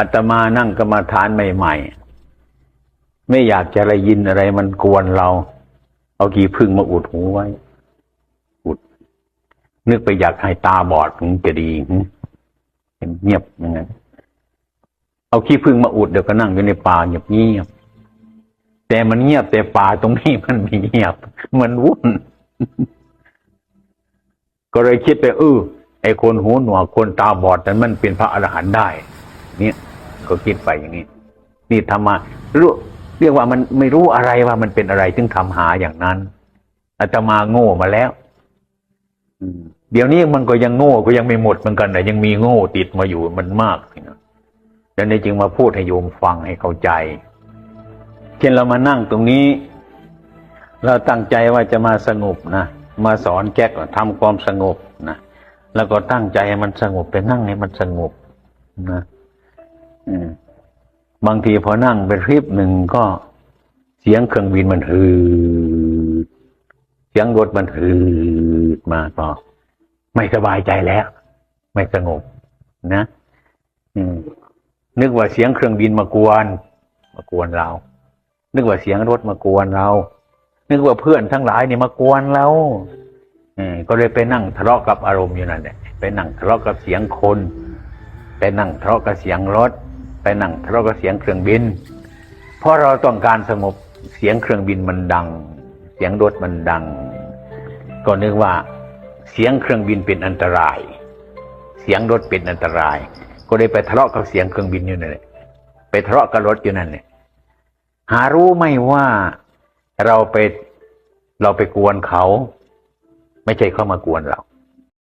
อาตมานั่งกรรมาฐานใหม่ๆ ไม่อยากจะอะได้ยินอะไรมันกวนเรา เอากี่พึ่งมาอุดหูไว้ อุด นึกไปอยากให้ตาบอดถึงจะดีเงียบอย่างนั้นเอาขี้พึ่งมาอุดเดี๋ยวก็นั่งอยู่ในป่าเงียบเงียบๆแต่มันเงียบแต่ป่าตรงนี้มันไม่เงียบ มันวุ่น ก็เลยคิดไปเออไอคนหูหนวกคนตาบอดนั้นมันเป็นพระอรหันต์ได้ เนี่ย ก็คิดไปอย่างนี้ นี่ทำมารู้เรียกว่ามันไม่รู้อะไรว่ามันเป็นอะไรถึงทำหาอย่างนั้นอาตมาโง่มาแล้วเดี๋ยวนี้มันก็ยังโง่ก็ยังไม่หมดเหมือนกันแต่ยังมีโง่ติดมาอยู่มันมากนะดังนั้นจึงมาพูดให้โยมฟังให้เข้าใจ เช่นเรามานั่งตรงนี้ เราตั้งใจว่าจะมาสงบนะมาสอนแจ็คทำความสงบนะแล้วก็ตั้งใจให้มันสงบไปนั่งให้มันสงบนะ บางทีพอนั่งไปคลิปหนึ่งก็เสียงเครื่องบินมันฮืดเสียงรถมันฮืดมาก็ไม่สบายใจแล้ว ไม่สงบนะนึกว่าเสียงเครื่องบินมากวน มากวนเรา นึกว่าเสียงรถมากวนเรา นึกว่าเพื่อนทั้งหลายนี่มากวนเราเออก็เลยไปนั่งทะเลาะกับอารมณ์อยู่นั่นแหละไปนั่งทะเลาะกับเสียงคน ไปนั่งทะเลาะกับเสียงรถ ไปนั่งทะเลาะกับเสียงเครื่องบิน เพราะเราต้องการสงบเสียงเครื่องบินมันดัง เสียงรถมันดัง ก็นึกว่าเสียงเครื่องบินเป็นอันตราย เสียงรถเป็นอันตราย ก็เลยไปทะเลาะกับเสียงเครื่องบินอยู่นั่นแหละไปทะเลาะกับรถอยู่นั่นเนี่ยหารู้ไหมว่าเราไปเราไปกวนเขา ไม่ใช่เขามากวนเรา